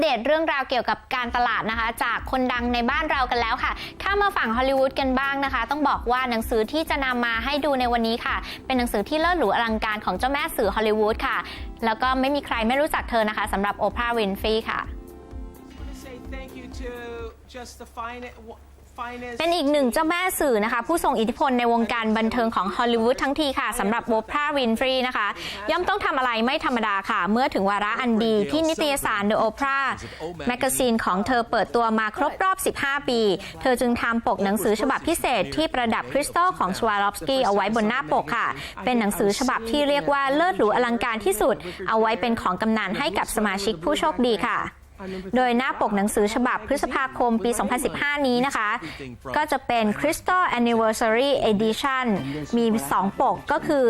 เดตเรื่องราวเกี่ยวกับการตลาดนะคะ จากคนดังในบ้านเรากันแล้วค่ะ ข้ามาฝั่งฮอลลีวูดกันบ้างนะคะ ต้องบอกว่าหนังสือที่จะนำมาให้ดูในวันนี้ค่ะ เป็นหนังสือที่เลิศหรูอลังการของเจ้าแม่สื่อฮอลลีวูดค่ะ แล้วก็ไม่มีใครไม่รู้จักเธอนะคะสำหรับโอปราห์วินฟรีค่ะ just the finest. เป็นอีกหนึ่งเจ้าแม่สื่อนะคะ ผู้ทรงอิทธิพลในวงการบันเทิงของฮอลลีวูดทั้งทีค่ะสำหรับโอปราวินฟรีนะคะ ย่อมต้องทำอะไรไม่ธรรมดาค่ะ เมื่อถึงวาระอันดีที่นิตยสาร The Oprah แมกกาซีนของเธอเปิดตัวมาครบรอบ 15 ปี เธอจึงทำปกหนังสือฉบับพิเศษที่ประดับคริสตัลของชวาลอฟสกี้เอาไว้บนหน้าปกค่ะ เป็นหนังสือฉบับที่เรียกว่าเลิศหรูอลังการที่สุด เอาไว้เป็นของกำนันให้กับสมาชิกผู้โชคดีค่ะ โดยหน้าปกหนังสือฉบับพฤษภาคมปี 2015 นี้นะคะ ก็จะเป็น Crystal Anniversary Edition มี 2 ปกก็คือ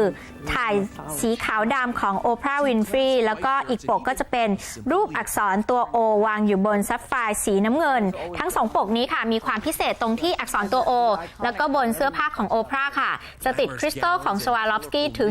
ถ่ายสีขาวดำของ Oprah Winfrey แล้วก็อีกปกก็จะเป็นรูปอักษรตัว O วางอยู่บนซับไฟสีน้ำเงิน ทั้ง 2 ปกนี้ค่ะ มีความพิเศษตรงที่อักษรตัว O แล้วก็บนเสื้อผ้าของ Oprah ค่ะ จะติดคริสตัลของสวาลอฟสกี้ถึง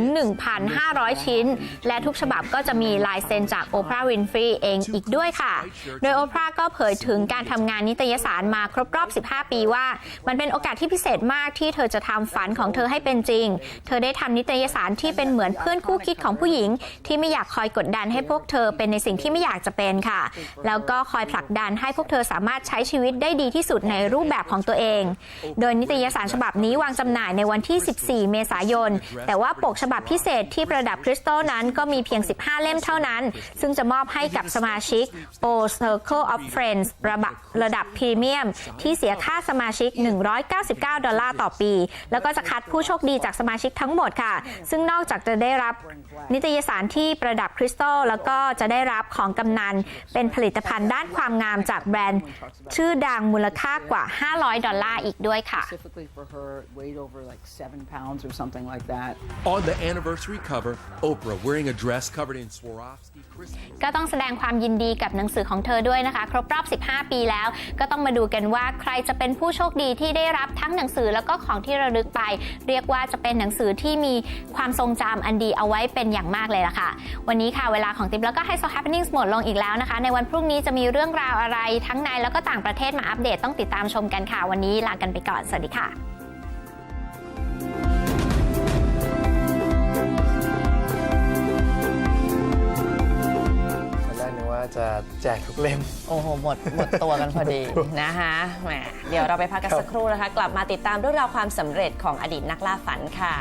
1,500 ชิ้น และทุกฉบับก็จะมีลายเซ็นจาก Oprah Winfrey เองอีกด้วยค่ะโดยโอปราก็เผยถึงการทำงานนิตยสารมาครบรอบ 15 ปีว่า มันเป็นโอกาสที่พิเศษมากที่เธอจะทำฝันของเธอให้เป็นจริง เธอได้ทำนิตยสารที่เป็นเหมือนเพื่อนคู่คิดของผู้หญิง ที่ไม่อยากคอยกดดันให้พวกเธอเป็นในสิ่งที่ไม่อยากจะเป็นค่ะ แล้วก็คอยผลักดันให้พวกเธอสามารถใช้ชีวิตได้ดีที่สุดในรูปแบบของตัวเอง โดยนิตยสารฉบับนี้วางจำหน่ายในวันที่ 14 เมษายน แต่ว่าปกฉบับพิเศษที่ประดับคริสตัลนั้นก็มีเพียง 15 เล่มเท่านั้น ซึ่งจะมอบให้กับสมาชิก O Circle of Friends ระดับระดับพรีเมียม ที่เสียค่าสมาชิก 199 ดอลลาร์ต่อปี แล้วก็จะคัดผู้โชคดีจากสมาชิกทั้งหมดค่ะ ซึ่งนอกจากจะได้รับนิตยสารที่ประดับคริสตัลแล้วก็จะได้รับของกำนัน เป็นผลิตภัณฑ์ด้านความงามจากแบรนด์ ชื่อดังมูลค่ากว่า 500 ดอลลาร์อีกด้วยค่ะ specifically for her, it weighed over like seven pounds or something like that. On the anniversary cover, Oprah wearing a dress covered in Swarovski crystal. ก็ต้องแสดงความยินดีกับหนังสือของเธอด้วยนะคะ ครบรอบ 15 ปีแล้ว ก็ต้องมาดูกันว่าใครจะเป็นผู้โชคดีที่ได้รับทั้งหนังสือแล้วก็ของที่ระลึกไป เรียกว่าจะเป็นหนังสือที่มีความทรงจำอันดีเอาไว้เป็นอย่างมากเลยล่ะค่ะ วันนี้ค่ะเวลาของติ๊บแล้วก็ให้ So Happenings หมดลงอีกแล้วนะคะ ในวันพรุ่งนี้จะมีเรื่องราวอะไรทั้งในแล้วก็ต่างประเทศมาอัปเดตต้องติดตามชมกันค่ะ วันนี้ลากันไปก่อนสวัสดีค่ะ จะแจกทุกเล่ม โอ้โห หมด หมดตัวกันพอดี นะคะแหมเดี๋ยวเราไปพักกันสักครู่นะคะ กลับมาติดตามเรื่องราวความสำเร็จของอดีตนักล่าฝันค่ะ